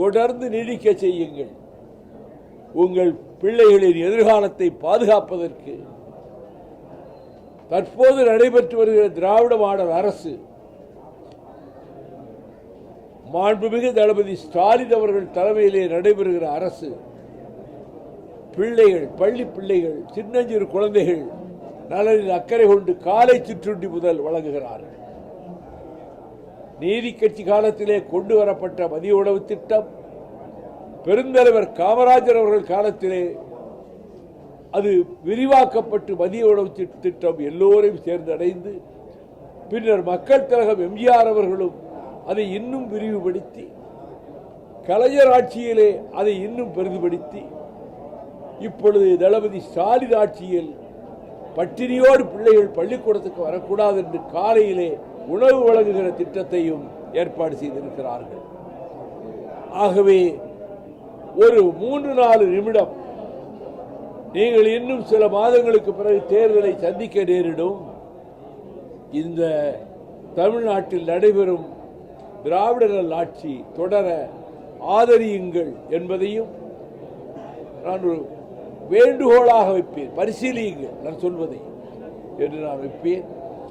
தொடர்ந்து நீடிக்க செய்யுங்கள். உங்கள் பிள்ளைகளின் எதிர்காலத்தை பாதுகாப்பதற்கு. தற்போது நடைபெற்று வருகிற திராவிட மாடல் அரசு மாண்புமிகு தளபதி ஸ்டாலின் அவர்கள் தலைமையிலே நடைபெறுகிற அரசு பிள்ளைகள் பள்ளி பிள்ளைகள் சின்னஞ்சிறு குழந்தைகள் நலனில் அக்கறை கொண்டு காலை சிற்றுண்டி முதல் வழங்குகிறார்கள். நீதி கட்சி காலத்திலே கொண்டு வரப்பட்ட மதிய உணவு திட்டம் பெருந்தலைவர் காமராஜர் அவர்கள் காலத்திலே அது விரிவாக்கப்பட்டு மதிய உணவு திட்டம் எல்லோரையும் சேர்ந்தடைந்து பின்னர் மக்கள் திலகம் எம்ஜிஆர் அவர்களும் அதை இன்னும் விரிவுபடுத்தி கலைஞர் ஆட்சியிலே அதை இன்னும் பெரிதுபடுத்தி இப்பொழுது தளபதி ஸ்டாலின் ஆட்சியில் பட்டினியோடு பிள்ளைகள் பள்ளிக்கூடத்துக்கு வரக்கூடாது என்று காலையிலே உணவு வழங்குகிற திட்டத்தையும் ஏற்பாடு செய்திருக்கிறார்கள். ஆகவே ஒரு மூன்று நாலு நிமிடம் நீங்கள் இன்னும் சில மாதங்களுக்கு பிறகு தேர்தலை சந்திக்க நேரிடும். இந்த தமிழ்நாட்டில் நடைபெறும் திராவிடர்கள் ஆட்சி தொடர ஆதரியுங்கள் என்பதையும் நான் ஒரு வேண்டுகோளாக வைப்பேன். பரிசீலியுங்கள் நான் சொல்வதை என்று நான் வைப்பேன்.